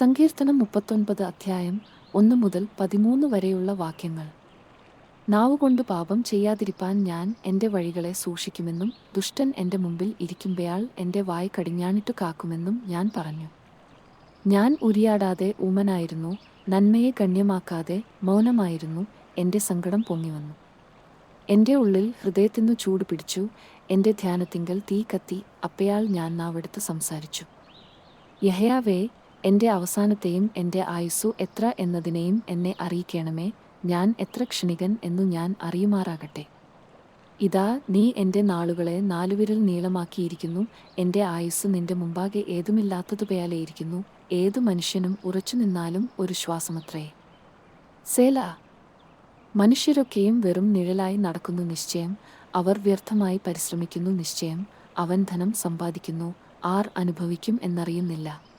സങ്കീർത്തനം മുപ്പത്തൊൻപത് അധ്യായം ഒന്ന് മുതൽ പതിമൂന്ന് വരെയുള്ള വാക്യങ്ങൾ. നാവുകൊണ്ട് പാപം ചെയ്യാതിരിപ്പാൻ ഞാൻ എന്റെ വഴികളെ സൂക്ഷിക്കുമെന്നും ദുഷ്ടൻ എന്റെ മുമ്പിൽ ഇരിക്കുമ്പയാൾ എന്റെ വായ് കടിഞ്ഞാണിട്ട് കാക്കുമെന്നും ഞാൻ പറഞ്ഞു. ഞാൻ ഉരിയാടാതെ ഊമനായിരുന്നു നന്മയെ ഗണ്യമാക്കാതെ മൗനമായിരുന്നു എന്റെ സങ്കടം പൊങ്ങിവന്നു. എന്റെ ഉള്ളിൽ ഹൃദയത്തിന്നു ചൂട് പിടിച്ചു എന്റെ ധ്യാനത്തിങ്കൽ തീ കത്തി അപ്പയാൾ ഞാൻ നാവെടുത്ത് സംസാരിച്ചു. യഹയാവേ എന്റെ അവസാനത്തെയും എന്റെ ആയുസ്സു എത്ര എന്നതിനെയും എന്നെ അറിയിക്കണമേ. ഞാൻ എത്ര ക്ഷണികൻ എന്നു ഞാൻ അറിയുമാറാകട്ടെ. ഇതാ നീ എന്റെ നാളുകളെ നാലുവിരൽ നീളമാക്കിയിരിക്കുന്നു. എന്റെ ആയുസ് നിന്റെ മുമ്പാകെ ഏതുമില്ലാത്തതുപോലെയിരിക്കുന്നു ഏതു മനുഷ്യനും ഉറച്ചു നിന്നാലും ഒരു ശ്വാസമത്രേ. സേല മനുഷ്യരൊക്കെയും വെറും നിഴലായി നടക്കുന്നു നിശ്ചയം. അവർ വ്യർത്ഥമായി പരിശ്രമിക്കുന്നു നിശ്ചയം. അവൻ ധനം സമ്പാദിക്കുന്നു. ആർ അനുഭവിക്കും എന്നറിയുന്നില്ല.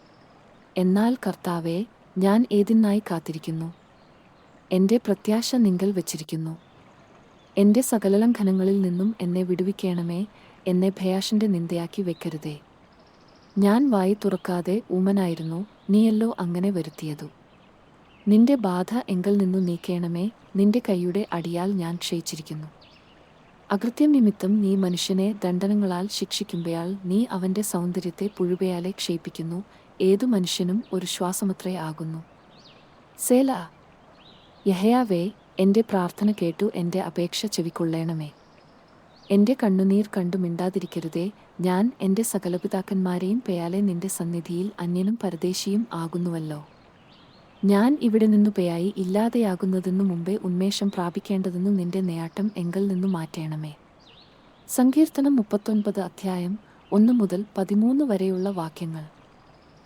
എന്നാൽ കർത്താവെ ഞാൻ ഏതിനായി കാത്തിരിക്കുന്നു? എന്റെ പ്രത്യാശ നിങ്കൽ വച്ചിരിക്കുന്നു. എന്റെ സകലലംഘനങ്ങളിൽ നിന്നും എന്നെ വിടുവിക്കണമേ എന്നെ ഭയാഷിന്റെ നിന്ദയാക്കി വെക്കരുതേ. ഞാൻ വായി തുറക്കാതെ ഊമനായിരുന്നു നീയല്ലോ അങ്ങനെ വരുത്തിയതു. നിന്റെ ബാധ എങ്കിൽ നിന്നു നീക്കേണമേ നിന്റെ കൈയുടെ അടിയാൽ ഞാൻ ക്ഷയിച്ചിരിക്കുന്നു. അകൃത്യം നിമിത്തം നീ മനുഷ്യനെ ദണ്ഡനങ്ങളാൽ ശിക്ഷിക്കുമ്പയാൽ നീ അവന്റെ സൗന്ദര്യത്തെ പുഴുവയാലെ ക്ഷയിപ്പിക്കുന്നു ഏതു മനുഷ്യനും ഒരു ശ്വാസമത്രേ ആകുന്നു. സേല യഹയാവേ എന്റെ പ്രാർത്ഥന കേട്ടു എന്റെ അപേക്ഷ ചെവിക്കൊള്ളേണമേ. എന്റെ കണ്ണുനീർ കണ്ടു മിണ്ടാതിരിക്കരുതേ ഞാൻ എന്റെ സകലപിതാക്കന്മാരെയും പെയാലെ നിന്റെ സന്നിധിയിൽ അന്യനും പരദേശിയും ആകുന്നുവല്ലോ. ഞാൻ ഇവിടെ നിന്നു പെയായി ഇല്ലാതെയാകുന്നതിനു മുമ്പേ ഉന്മേഷം പ്രാപിക്കേണ്ടതെന്നു നിന്റെ നേട്ടം എങ്കിൽ നിന്നു മാറ്റേണമേ. സങ്കീർത്തനം മുപ്പത്തൊൻപത് അധ്യായം ഒന്ന് മുതൽ പതിമൂന്ന് വരെയുള്ള വാക്യങ്ങൾ.